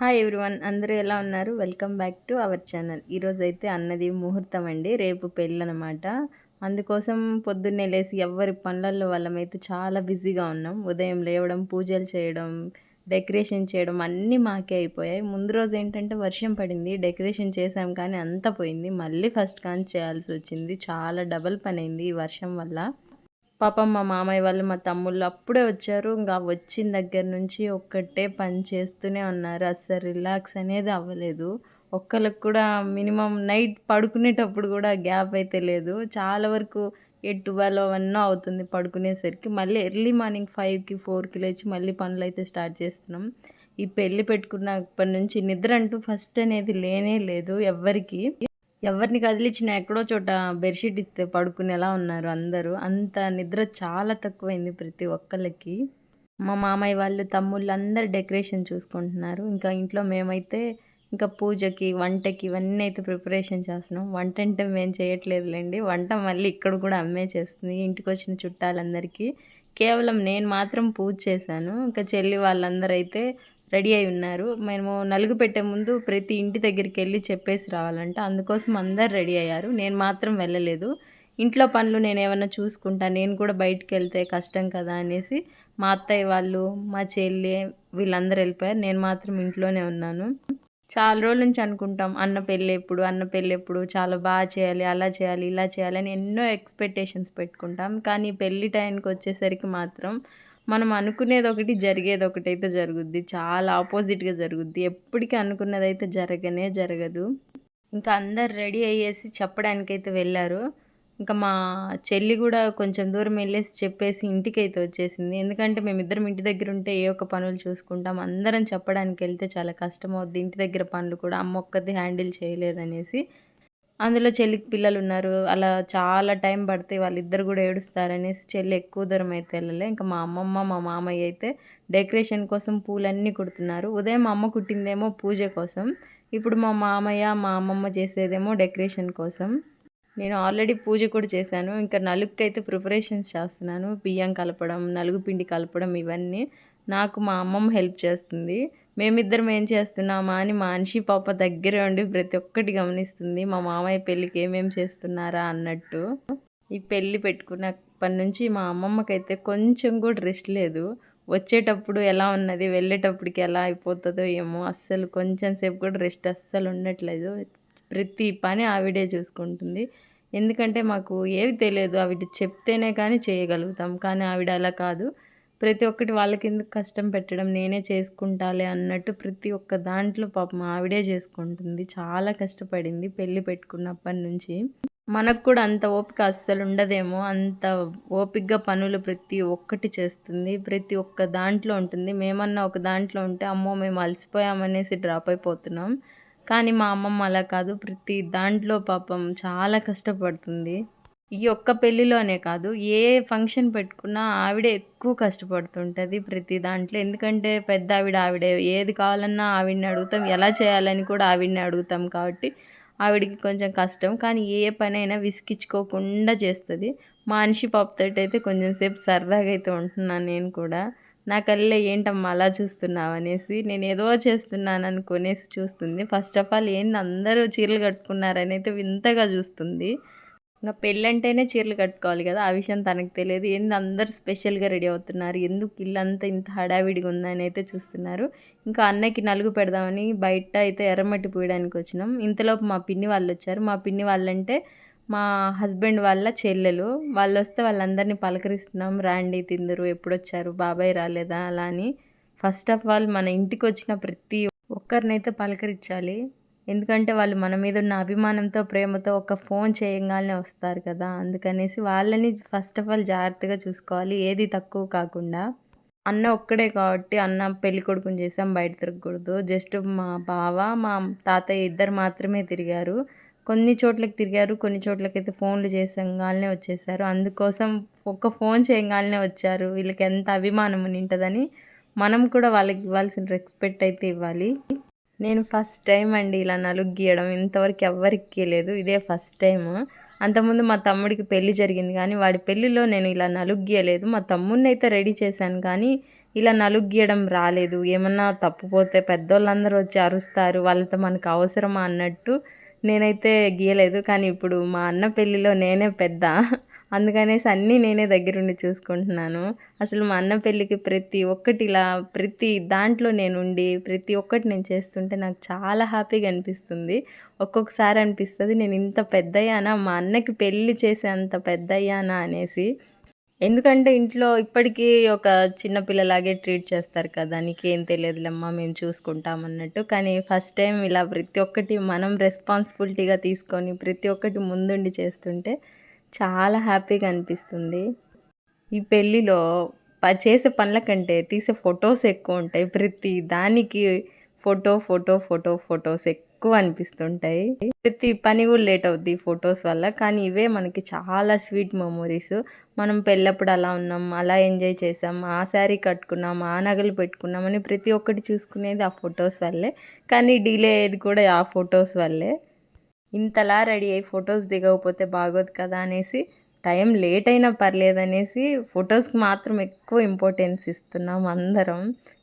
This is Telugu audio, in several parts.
హాయ్ ఎవ్రీవన్ అందరూ ఎలా ఉన్నారు? Welcome back to our channel ఈరోజు అయితే అన్నది ముహూర్తం అండి. రేపు పెళ్ళి అనమాట అందుకోసం పొద్దున్నే లేసి ఎవరి పనులలో వాళ్ళమైతే చాలా బిజీగా ఉన్నాం. ఉదయం లేవడం పూజలు చేయడం డెకరేషన్ చేయడం అన్నీ మాకే అయిపోయాయి. ముందు రోజు ఏంటంటే వర్షం పడింది డెకరేషన్ చేసాం కానీ అంతా పోయింది. మళ్ళీ ఫస్ట్ కానీ చేయాల్సి వచ్చింది. చాలా డబల్ పని అయింది ఈ వర్షం వల్ల. పాపం మా మామయ్య వాళ్ళు మా తమ్ముళ్ళు అప్పుడే వచ్చారు. ఇంకా వచ్చిన దగ్గర నుంచి ఒక్కటే పని చేస్తూనే ఉన్నారు. అస్సలు రిలాక్స్ అనేది అవ్వలేదు. ఒక్కళ్ళకి కూడా మినిమం నైట్ పడుకునేటప్పుడు కూడా గ్యాప్ అయితే లేదు. చాలా వరకు ఎయిట్ ట్వెల్వ్ వన్ అవుతుంది పడుకునేసరికి. మళ్ళీ ఎర్లీ మార్నింగ్ ఫైవ్కి ఫోర్కి లేచి మళ్ళీ పనులు అయితే స్టార్ట్ చేస్తున్నాం. ఈ పెళ్ళి పెట్టుకున్నప్పటి నుంచి నిద్ర అంటూ ఫస్ట్ అనేది లేనే లేదు ఎవ్వరికి ఎవరిని కదిలించినా ఎక్కడో చోట బెడ్షీట్ ఇస్తే పడుకునేలా ఉన్నారు అందరూ? అంత నిద్ర చాలా తక్కువైంది ప్రతి ఒక్కళ్ళకి. మా మామయ్య వాళ్ళు తమ్ముళ్ళు అందరు డెకరేషన్ చూసుకుంటున్నారు. ఇంకా ఇంట్లో మేమైతే ఇంకా పూజకి వంటకి ఇవన్నీ అయితే ప్రిపరేషన్ చేస్తున్నాం. వంట అంటే మేము చేయట్లేదులేండి. వంట మళ్ళీ ఇక్కడ కూడా అమ్మే చేస్తుంది. ఇంటికి వచ్చిన చుట్టాలందరికీ. కేవలం నేను మాత్రం పూజ చేశాను. ఇంకా చెల్లి వాళ్ళందరూ అయితే రెడీ అయి ఉన్నారు. మేము నలుగు పెట్టే ముందు ప్రతి ఇంటి దగ్గరికి వెళ్ళి చెప్పేసి రావాలంట. అందుకోసం అందరు రెడీ అయ్యారు. నేను మాత్రం వెళ్ళలేదు. ఇంట్లో పనులు నేను ఏమైనా చూసుకుంటా నేను కూడా బయటికి వెళ్తే కష్టం కదా అనేసి మా అత్తయ్య వాళ్ళు మా చెల్లి వీళ్ళందరూ వెళ్ళిపోయారు. నేను మాత్రం ఇంట్లోనే ఉన్నాను. చాలా రోజుల నుంచి అనుకుంటాం అన్న పెళ్ళి ఎప్పుడు అన్న పెళ్ళి ఎప్పుడు చాలా బాగా చేయాలి అలా చేయాలి ఇలా చేయాలి అని ఎన్నో ఎక్స్పెక్టేషన్స్ పెట్టుకుంటాం. కానీ పెళ్ళి టైంకి వచ్చేసరికి మాత్రం మనం అనుకునేది ఒకటి జరిగేది ఒకటి అయితే జరుగుద్ది. చాలా ఆపోజిట్గా జరుగుద్ది. ఎప్పటికీ అనుకున్నది అయితే జరగనే జరగదు. ఇంకా అందరు రెడీ అయ్యేసి చెప్పడానికైతే వెళ్ళారు. ఇంకా మా చెల్లి కూడా కొంచెం దూరం వెళ్ళేసి చెప్పేసి ఇంటికి అయితే వచ్చేసింది. ఎందుకంటే మేమిద్దరం ఇంటి దగ్గర ఉంటే ఏ ఒక్క పనులు చూసుకుంటాం. అందరం చెప్పడానికి వెళ్తే చాలా కష్టం అవుద్ది ఇంటి దగ్గర పనులు కూడా అమ్మ ఒక్కది హ్యాండిల్ చేయలేదనేసి అందులో చెల్లికి పిల్లలు ఉన్నారు అలా చాలా టైం పడితే వాళ్ళిద్దరు కూడా ఏడుస్తారనేసి చెల్లి ఎక్కువ దూరం అయితే వెళ్ళలే. ఇంకా మా అమ్మమ్మ మా మామయ్య అయితే డెకరేషన్ కోసం పూలన్నీ కుడుతున్నారు. ఉదయం మా అమ్మ కుట్టిందేమో పూజ కోసం. ఇప్పుడు మా మామయ్య మా అమ్మమ్మ చేసేదేమో డెకరేషన్ కోసం. నేను ఆల్రెడీ పూజ కూడా చేశాను. ఇంకా నలుగుకి అయితే ప్రిపరేషన్స్ చేస్తున్నాను. బియ్యం కలపడం నలుగు పిండి కలపడం ఇవన్నీ నాకు మా అమ్మమ్మ హెల్ప్ చేస్తుంది. మేమిద్దరం ఏం చేస్తున్నామా అని మనిషి పాప దగ్గరే ఉండి ప్రతి ఒక్కటి గమనిస్తుంది. మా మామయ్య పెళ్ళికి ఏమేమి చేస్తున్నారా అన్నట్టు. ఈ పెళ్ళి పెట్టుకున్నప్పటి నుంచి మా అమ్మమ్మకైతే కొంచెం కూడా రెస్ట్ లేదు. వచ్చేటప్పుడు ఎలా ఉన్నది వెళ్ళేటప్పటికి ఎలా అయిపోతుందో ఏమో అస్సలు కొంచెం సేపు కూడా రెస్ట్ అస్సలు ఉండట్లేదు. ప్రతి పని ఆవిడే చూసుకుంటుంది. ఎందుకంటే మాకు ఏవి తెలియదు ఆవిడ చెప్తేనే కానీ చేయగలుగుతాం. కానీ ఆవిడ అలా కాదు. ప్రతి ఒక్కటి వాళ్ళకి ఎందుకు కష్టం పెట్టడం? నేనే చేసుకుంటాలే అన్నట్టు ప్రతి ఒక్క దాంట్లో పాపం ఆవిడే చేసుకుంటుంది. చాలా కష్టపడింది పెళ్ళి పెట్టుకున్నప్పటి నుంచి. మనకు కూడా అంత ఓపిక అస్సలు ఉండదేమో. అంత ఓపికగా పనులు ప్రతి ఒక్కటి చేస్తుంది. ప్రతి ఒక్క దాంట్లో ఉంటుంది. మేమన్నా ఒక దాంట్లో ఉంటే అమ్మో మేము అలసిపోయామనేసి డ్రాప్ అయిపోతున్నాం. కానీ మా అమ్మమ్మ అలా కాదు. ప్రతి దాంట్లో పాపం చాలా కష్టపడుతుంది. ఈ ఒక్క పెళ్ళిలోనే కాదు ఏ ఫంక్షన్ పెట్టుకున్నా ఆవిడే ఎక్కువ కష్టపడుతుంటుంది ప్రతి దాంట్లో. ఎందుకంటే పెద్ద ఆవిడ ఆవిడే ఏది కావాలన్నా ఆవిడని అడుగుతాం ఎలా చేయాలని కూడా ఆవిడని అడుగుతాం కాబట్టి ఆవిడకి కొంచెం కష్టం. కానీ ఏ పనైనా విసిగించుకోకుండా చేస్తుంది. మనిషి పాపతోటి అయితే కొంచెం సేపు సరదాగా అయితే ఉంటున్నాను నేను కూడా. నా కళ్ళే ఏంటమ్మా అలా చూస్తున్నావు? అనేసి నేను ఏదో చేస్తున్నాను అనుకునేసి చూస్తుంది. ఫస్ట్ ఆఫ్ ఆల్ ఏంది అందరూ చీరలు కట్టుకున్నారని అయితే వింతగా చూస్తుంది. ఇంకా పెళ్ళంటేనే చీరలు కట్టుకోవాలి కదా ఆ విషయం తనకు తెలియదు. ఏంది అందరు స్పెషల్గా రెడీ అవుతున్నారు? ఎందుకు ఇల్లంతా ఇంత హడావిడిగా ఉందని అయితే చూస్తున్నారు. ఇంకా అన్నకి నలుగు పెడదామని బయట అయితే ఎర్రమట్టి పోయడానికి వచ్చినాం. ఇంతలోపు మా పిన్ని వాళ్ళు వచ్చారు. మా పిన్ని వాళ్ళంటే మా హస్బెండ్ వాళ్ళ చెల్లెలు. వాళ్ళు వస్తే వాళ్ళందరినీ పలకరిస్తున్నాం. రాండి తిందరు ఎప్పుడొచ్చారు? బాబాయ్ రాలేదా? అలా అని. ఫస్ట్ ఆఫ్ ఆల్ మన ఇంటికి వచ్చిన ప్రతి ఒక్కరినైతే పలకరించాలి. ఎందుకంటే వాళ్ళు మన మీద ఉన్న అభిమానంతో ప్రేమతో ఒక ఫోన్ చేయగానే వస్తారు కదా. అందుకనేసి వాళ్ళని ఫస్ట్ ఆఫ్ ఆల్ జాగ్రత్తగా చూసుకోవాలి. ఏది తక్కువ కాకుండా. అన్న ఒక్కడే కాబట్టి అన్న పెళ్ళి కొడుకుని చేసాం బయట తిరగకూడదు. జస్ట్ మా బావ మా తాతయ్య ఇద్దరు మాత్రమే తిరిగారు. కొన్ని చోట్లకి తిరిగారు కొన్ని చోట్లకైతే ఫోన్లు చేసంగానే వచ్చేసారు. అందుకోసం ఒక్క ఫోన్ చేయగానే వచ్చారు. వీళ్ళకి ఎంత అభిమానం నింటదని మనం కూడా వాళ్ళకి ఇవ్వాల్సిన రెస్పెక్ట్ అయితే ఇవ్వాలి. నేను ఫస్ట్ టైం అండి ఇలా నలుగు గీయడం ఇంతవరకు ఎవ్వరికి లేదు. ఇదే ఫస్ట్ టైం అంతకుముందు మా తమ్ముడికి పెళ్ళి జరిగింది కానీ వాడి పెళ్ళిలో నేను ఇలా నలుగు గీయలేదు మా తమ్ముడిని అయితే రెడీ చేశాను కానీ ఇలా నలుగు గీయడం రాలేదు. ఏమన్నా తప్పుపోతే పెద్దోళ్ళందరూ వచ్చి అరుస్తారు. వాళ్ళతో మనకు అవసరమా అన్నట్టు నేనైతే గీయలేదు. కానీ ఇప్పుడు మా అన్న పెళ్ళిలో నేనే పెద్ద. అందుకనేసి అన్నీ నేనే దగ్గరుండి చూసుకుంటున్నాను. అసలు మా అన్న పెళ్ళికి ప్రతి ఒక్కటి ఇలా ప్రతి దాంట్లో నేను ఉండి ప్రతి ఒక్కటి నేను చేస్తుంటే నాకు చాలా హ్యాపీగా అనిపిస్తుంది. ఒక్కొక్కసారి అనిపిస్తుంది నేను ఇంత పెద్దయ్యానా మా అన్నకి పెళ్ళి చేసే అంత పెద్దయ్యానా అనేసి. ఎందుకంటే ఇంట్లో ఇప్పటికీ ఒక చిన్న పిల్లలాగే ట్రీట్ చేస్తారు కదా నీకేం తెలియదులేమ్మా మేము చూసుకుంటాం అన్నట్టు కానీ ఫస్ట్ టైం ఇలా ప్రతి ఒక్కటి మనం రెస్పాన్సిబిలిటీగా తీసుకొని ప్రతి ఒక్కటి ముందుండి చేస్తుంటే చాలా హ్యాపీగా అనిపిస్తుంది. ఈ పెళ్ళిలో చేసే పనుల కంటే తీసే ఫొటోస్ ఎక్కువ ఉంటాయి. ప్రతి దానికి ఫోటో ఫోటో ఫోటో ఫొటోస్ ఎక్కువ అనిపిస్తుంటాయి. ప్రతి పని కూడా లేట్ అవుద్ది ఫొటోస్ వల్ల. కానీ ఇవే మనకి చాలా స్వీట్ మెమొరీస్. మనం పెళ్ళప్పుడు అలా ఉన్నాం అలా ఎంజాయ్ చేసాం ఆ శారీ కట్టుకున్నాం ఆ నగలు పెట్టుకున్నాం అని ప్రతి ఒక్కటి చూసుకునేది ఆ ఫొటోస్ వల్లే. కానీ డిలే అయ్యేది కూడా ఆ ఫొటోస్ వల్లే. ఇంతలా రెడీ అయ్యి ఫొటోస్ దిగకపోతే బాగోదు కదా అనేసి టైం లేట్ అయినా పర్లేదనేసి ఫొటోస్కి మాత్రం ఎక్కువ ఇంపార్టెన్స్ ఇస్తున్నాం అందరం.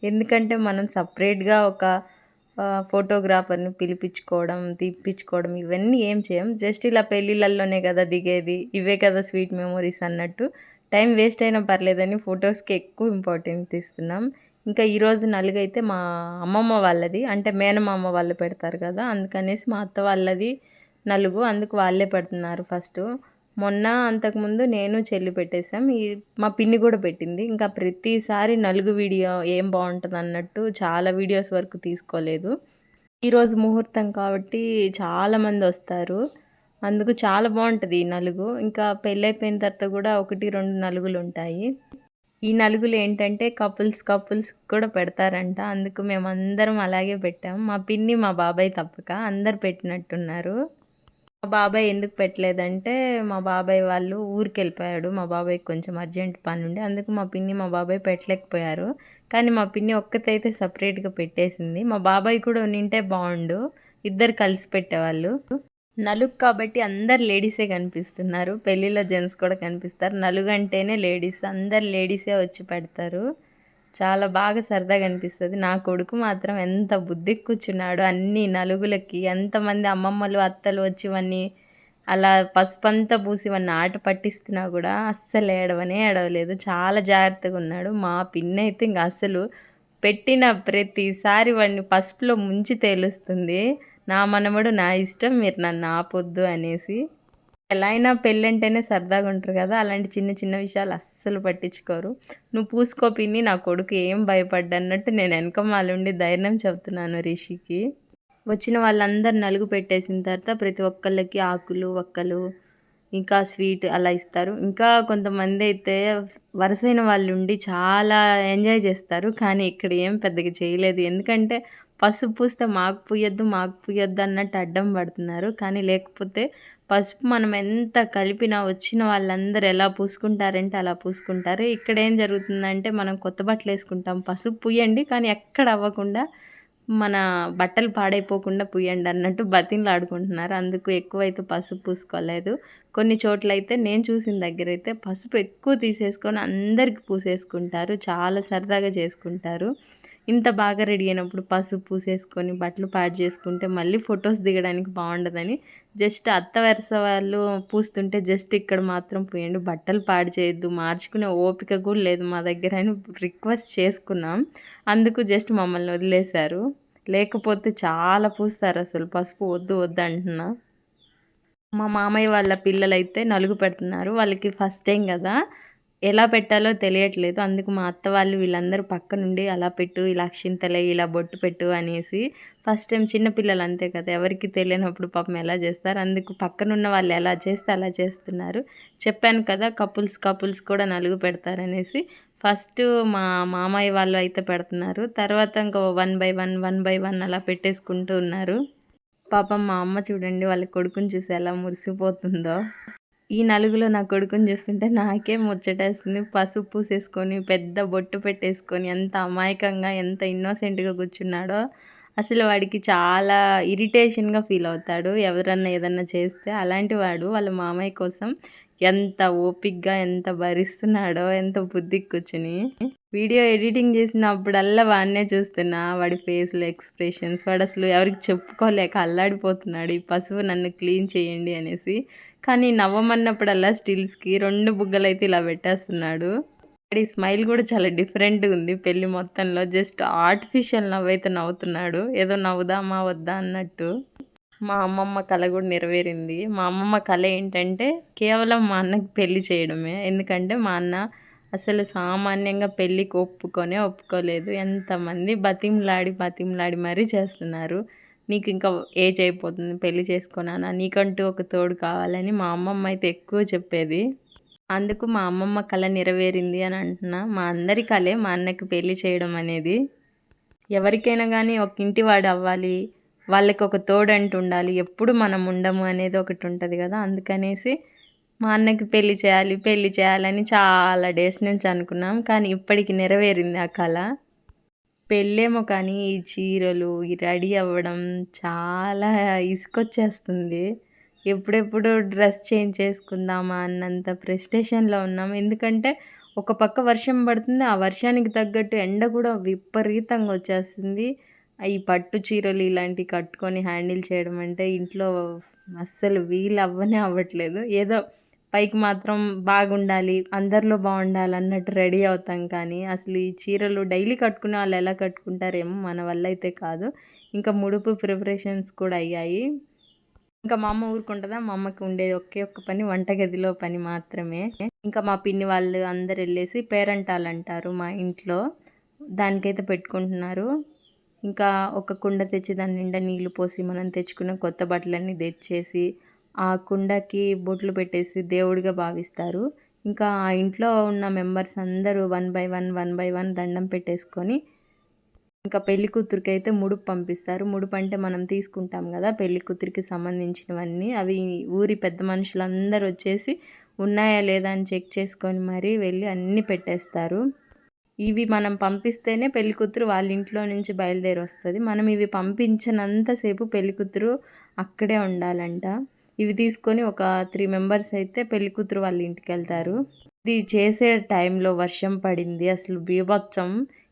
ఎందుకంటే మనం సపరేట్గా ఒక ఫోటోగ్రాఫర్ని పిలిపించుకోవడం తీపించుకోవడం ఇవన్నీ ఏం చేయం. జస్ట్ ఇలా పెళ్ళిళ్ళల్లోనే కదా దిగేది ఇవే కదా స్వీట్ మెమొరీస్ అన్నట్టు. టైం వేస్ట్ అయినా పర్లేదని ఫొటోస్కి ఎక్కువ ఇంపార్టెన్స్ ఇస్తున్నాం. ఇంకా ఈరోజు నలుగైతే మా అమ్మమ్మ వాళ్ళది అంటే మేనమామ వాళ్ళు పెడతారు కదా అందుకనేసి మా అత్త వాళ్ళది నలుగు అందుకు వాళ్ళే పెడుతున్నారు ఫస్ట్. మొన్న అంతకుముందు నేను చెల్లి పెట్టేసాం ఈ మా పిన్ని కూడా పెట్టింది. ఇంకా ప్రతిసారి నలుగు వీడియో ఏం బాగుంటుంది అన్నట్టు చాలా వీడియోస్ వరకు తీసుకోలేదు. ఈరోజు ముహూర్తం కాబట్టి చాలామంది వస్తారు. అందుకు చాలా బాగుంటుంది ఈ నలుగు. ఇంకా పెళ్ళైపోయిన తర్వాత కూడా ఒకటి రెండు నలుగులు ఉంటాయి. ఈ నలుగులు ఏంటంటే కపుల్స్ కపుల్స్ కూడా పెడతారంట. అందుకు మేము అందరం అలాగే పెట్టాం. మా పిన్ని మా బాబాయ్ తప్పక అందరు పెట్టినట్టున్నారు. మా బాబాయ్ ఎందుకు పెట్టలేదంటే మా బాబాయ్ వాళ్ళు ఊరికి వెళ్ళిపోయాడు మా బాబాయ్ కొంచెం అర్జెంట్ పని ఉండి అందుకు మా పిన్ని మా బాబాయ్ పెట్టలేకపోయారు. కానీ మా పిన్ని ఒక్కతైతే సపరేట్గా పెట్టేసింది. మా బాబాయ్ కూడా నింటే బాగుండు. ఇద్దరు కలిసి పెట్టేవాళ్ళు. నలుగు కాబట్టి అందరు లేడీసే కనిపిస్తున్నారు. పెళ్ళిలో జెంట్స్ కూడా కనిపిస్తారు. నలుగు అంటేనే లేడీస్. అందరు లేడీసే వచ్చి పెడతారు. చాలా బాగా సరదాగా అనిపిస్తుంది. నా కొడుకు మాత్రం ఎంత బుద్ధి కూర్చున్నాడు అన్ని నలుగులకి ఎంతమంది అమ్మమ్మలు అత్తలు వచ్చి ఇవన్నీ అలా పసుపంతా పూసి ఇవన్నీ ఆట పట్టిస్తున్నా కూడా అస్సలు ఏడవనే ఏడవలేదు. చాలా జాగ్రత్తగా ఉన్నాడు. మా పిన్ అయితే ఇంక అస్సలు పెట్టిన ప్రతిసారి వాడిని పసుపులో ముంచి తేలుస్తుంది. నా మనమడు నా ఇష్టం మీరు నన్ను ఆపొద్దు అనేసి ఎలా అయినా పెళ్ళంటేనే సరదాగా ఉంటారు కదా అలాంటి చిన్న చిన్న విషయాలు అస్సలు పట్టించుకోరు. నువ్వు పూసుకో పిన్ని నా కొడుకు ఏం భయపడ్డన్నట్టు నేను వెనక మాలుండి ధైర్యం చెప్తున్నాను రిషికి. వచ్చిన వాళ్ళందరు నలుగు పెట్టేసిన తర్వాత ప్రతి ఒక్కళ్ళకి ఆకులు ఒక్కలు ఇంకా స్వీట్ అలా ఇస్తారు. ఇంకా కొంతమంది అయితే వరుసైన వాళ్ళు ఉండి చాలా ఎంజాయ్ చేస్తారు కానీ ఇక్కడ ఏం పెద్దగా చేయలేదు. ఎందుకంటే పసుపు పూస్తే మాకు పూయొద్దు మాకు పూయొద్దు అన్నట్టు అడ్డం పడుతున్నారు. కానీ లేకపోతే పసుపు మనం ఎంత కలిపినా వచ్చిన వాళ్ళందరూ ఎలా పూసుకుంటారంటే అలా పూసుకుంటారు. ఇక్కడ ఏం జరుగుతుందంటే మనం కొత్త బట్టలు వేసుకుంటాం. పసుపు పూయండి కానీ ఎక్కడ అవ్వకుండా మన బట్టలు పాడైపోకుండా పూయండి అన్నట్టు బతిన్లు ఆడుకుంటున్నారు. అందుకు ఎక్కువైతే పసుపు పూసుకోలేదు. కొన్ని చోట్ల అయితే నేను చూసిన దగ్గర అయితే పసుపు ఎక్కువ తీసేసుకొని అందరికి పూసేసుకుంటారు. చాలా సరదాగా చేసుకుంటారు. ఇంత బాగా రెడీ అయినప్పుడు పసుపు పూసేసుకొని బట్టలు పాడు చేసుకుంటే మళ్ళీ ఫొటోస్ దిగడానికి బాగుండదని. జస్ట్ అత్త వరుస వాళ్ళు పూస్తుంటే జస్ట్ ఇక్కడ మాత్రం పోయండి. బట్టలు పాడు చేయొద్దు. మార్చుకునే ఓపిక కూడా లేదు మా దగ్గర అని రిక్వెస్ట్ చేసుకున్నాం. అందుకు జస్ట్ మమ్మల్ని వదిలేశారు. లేకపోతే చాలా పూస్తారు అసలు. పసుపు వద్దు వద్దు అంటున్నా. మా మామయ్య వాళ్ళ పిల్లలైతే నలుగు పెడుతున్నారు. వాళ్ళకి ఫస్ట్ టైం కదా. ఎలా పెట్టాలో తెలియట్లేదు. అందుకు మా అత్త వాళ్ళు వీళ్ళందరూ పక్క నుండి అలా పెట్టు ఇలా అక్షింతలే ఇలా బొట్టు పెట్టు అనేసి ఫస్ట్ టైం చిన్నపిల్లలు అంతే కదా ఎవరికి తెలియనప్పుడు పాపం ఎలా చేస్తారు? అందుకు పక్కనున్న వాళ్ళు ఎలా చేస్తే అలా చేస్తున్నారు. చెప్పాను కదా కపుల్స్ కపుల్స్ కూడా నలుగు పెడతారనేసి ఫస్ట్ మా మామయ్య వాళ్ళు అయితే పెడుతున్నారు. తర్వాత ఇంకా one by one one by one అలా పెట్టేసుకుంటూ ఉన్నారు. పాపం మా అమ్మ చూడండి వాళ్ళ కొడుకుని చూసి ఎలా మురిసిపోతుందో. ఈ నలుగులో నా కొడుకుని చూస్తుంటే నాకే ముచ్చటేస్తుంది. పసుపు పూసేసుకొని పెద్ద బొట్టు పెట్టేసుకొని ఎంత అమాయకంగా ఎంత ఇన్నోసెంట్గా కూర్చున్నాడో అసలు వాడికి చాలా ఇరిటేషన్గా ఫీల్ అవుతాడు. ఎవరన్నా ఏదన్నా చేస్తే అలాంటి వాడు వాళ్ళ మామయ్య కోసం ఎంత ఓపిక్గా ఎంత భరిస్తున్నాడో ఎంత బుద్ధికి కూర్చుని వీడియో ఎడిటింగ్ చేసినప్పుడల్లా వాడినే చూస్తున్నా. వాడి ఫేస్లో ఎక్స్ప్రెషన్స్ వాడు అసలు ఎవరికి చెప్పుకోలేక అల్లాడిపోతున్నాడు. ఈ పసుపు నన్ను క్లీన్ చేయండి అనేసి. కానీ నవ్వమన్నప్పుడల్లా స్టిల్స్కి రెండు బుగ్గలు అయితే ఇలా పెట్టేస్తున్నాడు. వాడి స్మైల్ కూడా చాలా డిఫరెంట్గా ఉంది. పెళ్ళి మొత్తంలో జస్ట్ ఆర్టిఫిషియల్ నవ్వు అయితే నవ్వుతున్నాడు. ఏదో నవ్వుదామా వద్దా అన్నట్టు. మా అమ్మమ్మ కళ కూడా నెరవేరింది. మా అమ్మమ్మ కళ ఏంటంటే కేవలం మా అన్నకి పెళ్ళి చేయడమే. ఎందుకంటే మా అన్న అసలు సామాన్యంగా పెళ్ళికి ఒప్పుకొనే ఒప్పుకోలేదు. ఎంతమంది బతిమలాడి బతిమలాడి మరీ చేస్తున్నారు. నీకు ఇంకా ఏజ్ అయిపోతుంది పెళ్ళి చేసుకున్నానా నీకంటూ ఒక తోడు కావాలని మా అమ్మమ్మ అయితే ఎక్కువ చెప్పేది. అందుకు మా అమ్మమ్మ కళ నెరవేరింది అని అంటున్నా. మా అందరి కళే మా అన్నకి పెళ్ళి చేయడం అనేది. ఎవరికైనా కానీ ఒక ఇంటి వాడు అవ్వాలి. వాళ్ళకి ఒక తోడంటు ఉండాలి ఎప్పుడు మనం ఉండము అనేది ఒకటి ఉంటుంది కదా. అందుకనేసి మా అన్నకి పెళ్ళి చేయాలి పెళ్ళి చేయాలని చాలా డేస్ నుంచి అనుకున్నాం. కానీ ఇప్పటికి నెరవేరింది ఆ కళ. పెళ్ళేమో కానీ ఈ చీరలు ఈ రెడీ అవ్వడం చాలా ఇసుకొచ్చేస్తుంది. ఎప్పుడెప్పుడు డ్రెస్ చేంజ్ చేసుకుందామా అన్నంత ప్రెస్టేషన్లో ఉన్నాం. ఎందుకంటే ఒక పక్క వర్షం పడుతుంది ఆ వర్షానికి తగ్గట్టు ఎండ కూడా విపరీతంగా వచ్చేస్తుంది. ఈ పట్టు చీరలు ఇలాంటివి కట్టుకొని హ్యాండిల్ చేయడం అంటే ఇంట్లో అస్సలు వీలు అవ్వనే అవ్వట్లేదు. ఏదో పైకి మాత్రం బాగుండాలి అందరిలో బాగుండాలి అన్నట్టు రెడీ అవుతాం కానీ అసలు ఈ చీరలు డైలీ కట్టుకునే వాళ్ళు ఎలా కట్టుకుంటారేమో మన వల్ల అయితే కాదు. ఇంకా ముడుపు ప్రిపరేషన్స్ కూడా అయ్యాయి. ఇంకా మా అమ్మ ఊరుకుంటుందా? మా అమ్మకి ఉండేది ఒకే ఒక్క పని వంటగదిలో పని మాత్రమే. ఇంకా మా పిన్ని వాళ్ళు అందరు వెళ్ళేసి పేరంటాలు అంటారు మా ఇంట్లో. దానికైతే పెట్టుకుంటున్నారు. ఇంకా ఒక కుండ తెచ్చి దాని నిండా నీళ్ళు పోసి మనం తెచ్చుకున్న కొత్త బట్టలన్నీ తెచ్చేసి ఆ కుండకి బొట్లు పెట్టేసి దేవుడిగా భావిస్తారు. ఇంకా ఆ ఇంట్లో ఉన్న మెంబర్స్ అందరూ one by one one by one దండం పెట్టేసుకొని ఇంకా పెళ్ళి కూతురికి అయితే ముడుపు పంపిస్తారు. ముడుపు అంటే మనం తీసుకుంటాం కదా పెళ్ళి కూతురికి సంబంధించినవన్నీ. అవి ఊరి పెద్ద మనుషులందరూ వచ్చేసి ఉన్నాయా లేదా అని చెక్ చేసుకొని మరీ వెళ్ళి అన్నీ పెట్టేస్తారు. ఇవి మనం పంపిస్తేనే పెళ్ళికూతురు వాళ్ళ ఇంట్లో నుంచి బయలుదేరి వస్తుంది మనం ఇవి పంపించినంతసేపు పెళ్ళికూతురు అక్కడే ఉండాలంట. ఇవి తీసుకొని ఒక త్రీ మెంబర్స్ అయితే పెళ్ళికూతురు వాళ్ళ ఇంటికి వెళ్తారు ఇది చేసే టైంలో వర్షం పడింది. అసలు బీభత్సం.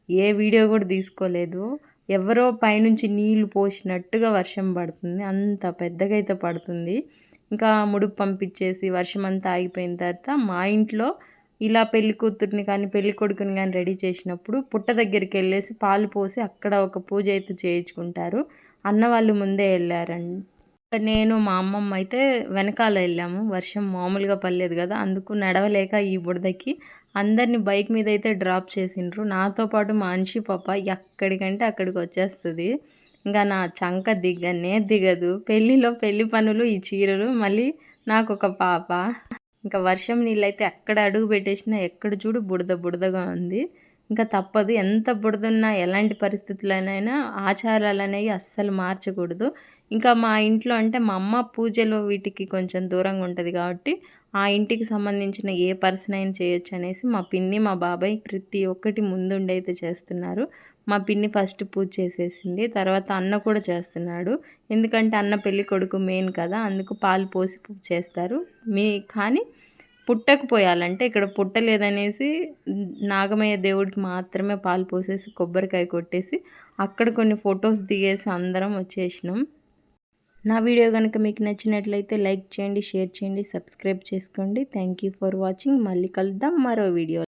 ఏ వీడియో కూడా తీసుకోలేదు. ఎవరో పైనుంచి నీళ్ళు పోసినట్టుగా వర్షం పడుతుంది. అంత పెద్దగా అయితే పడుతుంది. ఇంకా ముడుపు పంపించేసి వర్షం అంతా ఆగిపోయిన తర్వాత మా ఇంట్లో ఇలా పెళ్ళి కూతుర్ని కానీ పెళ్ళి కొడుకుని కానీ రెడీ చేసినప్పుడు పుట్ట దగ్గరికి వెళ్ళేసి పాలు పోసి అక్కడ ఒక పూజ అయితే చేయించుకుంటారు. అన్న వాళ్ళు ముందే వెళ్ళారండి నేను మా అమ్మమ్మ అయితే వెనకాల వెళ్ళాము. వర్షం మామూలుగా పడలేదు కదా అందుకు నడవలేక ఈ బుడదకి అందరిని బైక్ మీద అయితే డ్రాప్ చేసిండ్రు. నాతో పాటు మనిషి పాప ఎక్కడికంటే అక్కడికి వచ్చేస్తుంది. ఇంకా నా చంక దిగ్గనే దిగదు. పెళ్ళిలో పెళ్ళి పనులు ఈ చీరలు మళ్ళీ నాకు ఒక పాప. ఇంకా వర్షం నీళ్ళైతే ఎక్కడ అడుగు పెట్టేసినా ఎక్కడ చూడు బుడద బుడదగా ఉంది. ఇంకా తప్పదు ఎంత బుడదున్నా ఎలాంటి పరిస్థితులనైనా ఆచారాలు అనేవి అస్సలు మార్చకూడదు. ఇంకా మా ఇంట్లో అంటే మా అమ్మ పూజలు వీటికి కొంచెం దూరంగా ఉంటుంది కాబట్టి ఆ ఇంటికి సంబంధించిన ఏ పర్సన్ అయినా చేయొచ్చు అనేసి మా పిన్ని మా బాబాయ్ ప్రతి ఒక్కటి ముందుండైతే చేస్తున్నారు. మా పిన్ని ఫస్ట్ పూజ చేసేసింది. తర్వాత అన్న కూడా చేస్తున్నాడు. ఎందుకంటే అన్న పెళ్ళి కొడుకు మెయిన్ కదా అందుకు పాలు పోసి పూజ చేస్తారు. మీ కానీ పుట్టకు పోయాలంటే ఇక్కడ పుట్టలేదనేసి నాగమయ్య దేవుడికి మాత్రమే పాలు పోసేసి కొబ్బరికాయ కొట్టేసి అక్కడ కొన్ని ఫొటోస్ దిగేసి అందరం వచ్చేసినాం. నా వీడియో కనుక మీకు నచ్చినట్లయితే లైక్ చేయండి షేర్ చేయండి సబ్స్క్రైబ్ చేసుకోండి. Thank you for watching. మళ్ళీ కలుద్దాం మరో వీడియో.